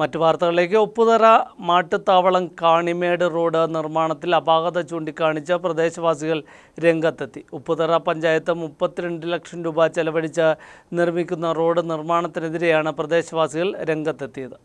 മറ്റു വാർത്തകളിലേക്ക് ഒപ്പുതറ മാട്ടുത്താവളം കാണിമേട് റോഡ് നിർമ്മാണത്തിൽ അപാകത ചൂണ്ടിക്കാണിച്ച് പ്രദേശവാസികൾ രംഗത്തെത്തി. ഉപ്പുതറ പഞ്ചായത്ത് മുപ്പത്തിരണ്ട് ലക്ഷം രൂപ ചെലവഴിച്ച് നിർമ്മിക്കുന്ന റോഡ് നിർമ്മാണത്തിനെതിരെയാണ് പ്രദേശവാസികൾ രംഗത്തെത്തിയത്.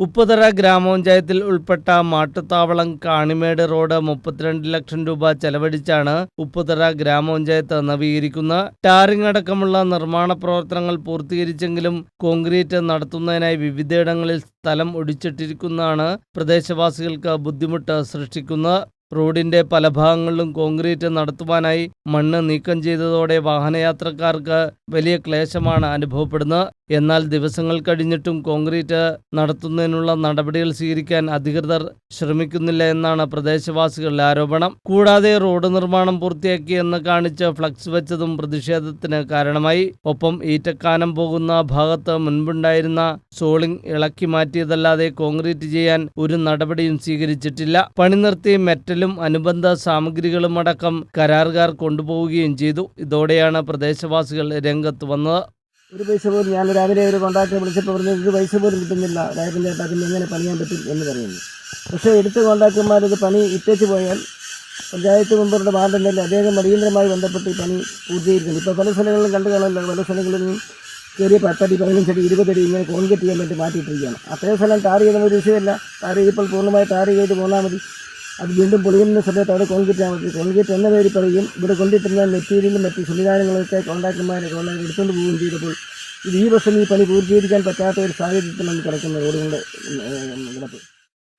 ഉപ്പുതറ ഗ്രാമപഞ്ചായത്തിൽ ഉൾപ്പെട്ട മാട്ടുത്താവളം കാണിമേട് റോഡ് മുപ്പത്തിരണ്ട് ലക്ഷം രൂപ ചെലവഴിച്ചാണ് ഉപ്പുതറ ഗ്രാമപഞ്ചായത്ത് നവീകരിക്കുന്നത് ടാറിംഗ് അടക്കമുള്ള നിർമ്മാണ പ്രവർത്തനങ്ങൾ പൂർത്തീകരിച്ചെങ്കിലും കോൺക്രീറ്റ് നടത്തുന്നതിനായി വിവിധയിടങ്ങളിൽ സ്ഥലം ഒടിച്ചിട്ടിരിക്കുന്നതാണ് പ്രദേശവാസികൾക്ക് ബുദ്ധിമുട്ട് സൃഷ്ടിക്കുന്നത് റോഡിന്റെ പല ഭാഗങ്ങളിലും കോൺക്രീറ്റ് നടത്തുവാനായി മണ്ണ് നീക്കം ചെയ്തതോടെ വാഹനയാത്രക്കാർക്ക് വലിയ ക്ലേശമാണ് അനുഭവപ്പെടുന്നത്. എന്നാൽ ദിവസങ്ങൾ കഴിഞ്ഞിട്ടും കോൺക്രീറ്റ് നടത്തുന്നതിനുള്ള നടപടികൾ സ്വീകരിക്കാൻ അധികൃതർ ശ്രമിക്കുന്നില്ല എന്നാണ് പ്രദേശവാസികളുടെ ആരോപണം. കൂടാതെ റോഡ് നിർമ്മാണം പൂർത്തിയാക്കിയെന്ന് കാണിച്ച് ഫ്ലക്സ് വെച്ചതും പ്രതിഷേധത്തിന് കാരണമായി. ഒപ്പം ഈറ്റക്കാനം പോകുന്ന ഭാഗത്ത് മുൻപുണ്ടായിരുന്ന സോളിംഗ് ഇളക്കി മാറ്റിയതല്ലാതെ കോൺക്രീറ്റ് ചെയ്യാൻ ഒരു നടപടിയും സ്വീകരിച്ചിട്ടില്ല. പണി നിർത്തി മെറ്റലും അനുബന്ധ സാമഗ്രികളും അടക്കം കരാറുകാർ കൊണ്ടുപോവുകയും ചെയ്തു. ഇതോടെയാണ് പ്രദേശവാസികൾ രംഗത്ത് വന്നത്. ഒരു പൈസ പോലും ഞാൻ രാവിലെ ഒരു കോൺട്രാക്ടറെ വിളിച്ചപ്പോൾ പറഞ്ഞു ഒരു പൈസ പോലും കിട്ടുന്നില്ല. രാജപ്പൻ ചേട്ടാ എങ്ങനെ പണിയാൻ പറ്റും? എന്ന് പറയുന്നു. പക്ഷേ എടുത്ത കോൺട്രാക്ടർമാർ ഇത് പണി ഇട്ടേച്ച് പോയാൽ പഞ്ചായത്ത് മെമ്പറുടെ വാർഡുണ്ടല്ലോ അദ്ദേഹം അടിയന്തരമായി ബന്ധപ്പെട്ട് ഈ പണി പൂർത്തീകരിക്കുന്നു. ഇപ്പോൾ പല സ്ഥലങ്ങളിലും കണ്ടു കാണുമല്ലോ പല സ്ഥലങ്ങളിലും ചെറിയ പത്തടി പതിനഞ്ചടി ഇരുപതടി ഇങ്ങനെ കോൺക്രീറ്റ് ചെയ്യാൻ വേണ്ടി മാറ്റിയിട്ടിരിക്കുകയാണ്. അത്രയും സ്ഥലം ടാർ ചെയ്യുന്ന ഒരു വിഷയമല്ല. ടാർ ചെയ്തപ്പോൾ പൂർണമായി ടാർ ചെയ്ത് പോന്നാൽ മതി. അത് വീണ്ടും പൊളിയുന്ന സമയത്ത് അവിടെ കോൺക്രീറ്റ് ആകും കോൺക്രീറ്റ് എന്ന പേര് പറയും ഇവിടെ കൊണ്ടിട്ടിരുന്ന മെറ്റീരിയലും മറ്റ് സംവിധാനങ്ങളൊക്കെ കോൺട്രാക്ടർമാരെ കോൺട്രാക്ടർ എടുത്തുകൊണ്ട് പോവുകയും ചെയ്തപ്പോൾ ഇത് ഈ വർഷം ഈ പണി പൂർത്തീകരിക്കാൻ പറ്റാത്ത ഒരു സാഹചര്യത്തിൽ നമുക്ക് കിടക്കുന്ന റോഡുകളുടെ കിടപ്പ്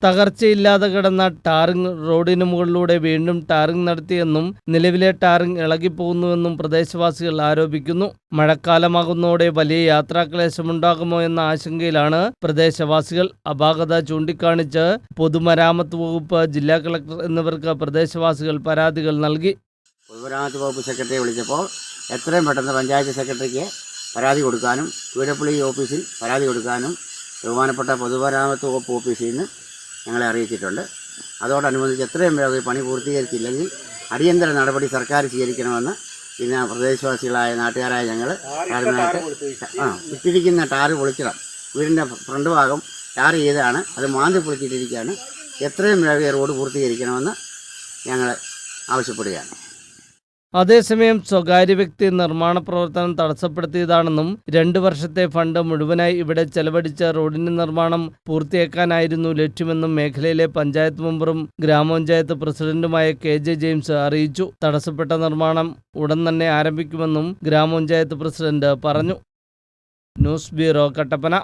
തകർച്ചയില്ലാതെ കിടന്ന ടാറിംഗ് റോഡിന് മുകളിലൂടെ വീണ്ടും ടാറിംഗ് നടത്തിയെന്നും നിലവിലെ ടാറിംഗ് ഇളകിപ്പോകുന്നുവെന്നും പ്രദേശവാസികൾ ആരോപിക്കുന്നു. മഴക്കാലമാകുന്നതോടെ വലിയ യാത്രാക്ലേശമുണ്ടാകുമോ എന്ന ആശങ്കയിലാണ് പ്രദേശവാസികൾ. അപാകത ചൂണ്ടിക്കാണിച്ച് പൊതുമരാമത്ത് വകുപ്പ് ജില്ലാ കളക്ടർ എന്നിവർക്ക് പ്രദേശവാസികൾ പരാതികൾ നൽകി. പൊതുമരാമത്ത് വകുപ്പ് സെക്രട്ടറിയെ വിളിച്ചപ്പോൾ എത്രയും പെട്ടെന്ന് പഞ്ചായത്ത് സെക്രട്ടറിക്ക് പരാതി കൊടുക്കാനും ഓഫീസിൽ പരാതി കൊടുക്കാനും ബഹുമാനപ്പെട്ട പൊതുമരാമത്ത് വകുപ്പ് ഓഫീസിൽ നിന്ന് ഞങ്ങളെ അറിയിച്ചിട്ടുണ്ട്. അതോടനുബന്ധിച്ച് എത്രയും വേഗം ഈ പണി പൂർത്തീകരിച്ചില്ലെങ്കിൽ അടിയന്തര നടപടി സർക്കാർ സ്വീകരിക്കണമെന്ന് പിന്നെ പ്രദേശവാസികളായ നാട്ടുകാരായ ഞങ്ങൾ ആ ഇട്ടിരിക്കുന്ന ടാറ് പൊളിച്ചിടാം വീടിന്റെ ഫ്രണ്ട് ഭാഗം ടാർ ചെയ്താണ്. അത് മാന്തി പൊളിച്ചിട്ടിരിക്കുകയാണ്. എത്രയും വേഗം റോഡ് പൂർത്തീകരിക്കണമെന്ന് ഞങ്ങൾ ആവശ്യപ്പെടുകയാണ്. അതേസമയം സ്വകാര്യ വ്യക്തി നിർമ്മാണ പ്രവർത്തനം തടസ്സപ്പെടുത്തിയതാണെന്നും രണ്ട് വർഷത്തെ ഫണ്ട് മുഴുവനായി ഇവിടെ ചെലവഴിച്ച റോഡിന്റെ നിർമ്മാണം പൂർത്തിയാക്കാനായിരുന്നു ലക്ഷ്യമെന്നും മേഖലയിലെ പഞ്ചായത്ത് മെമ്പറും ഗ്രാമപഞ്ചായത്ത് പ്രസിഡന്റുമായ കെ ജെ ജെയിംസ് അറിയിച്ചു. തടസ്സപ്പെട്ട നിർമ്മാണം ഉടൻ തന്നെ ആരംഭിക്കുമെന്നും ഗ്രാമപഞ്ചായത്ത് പ്രസിഡന്റ് പറഞ്ഞു. News bureau Kattappana.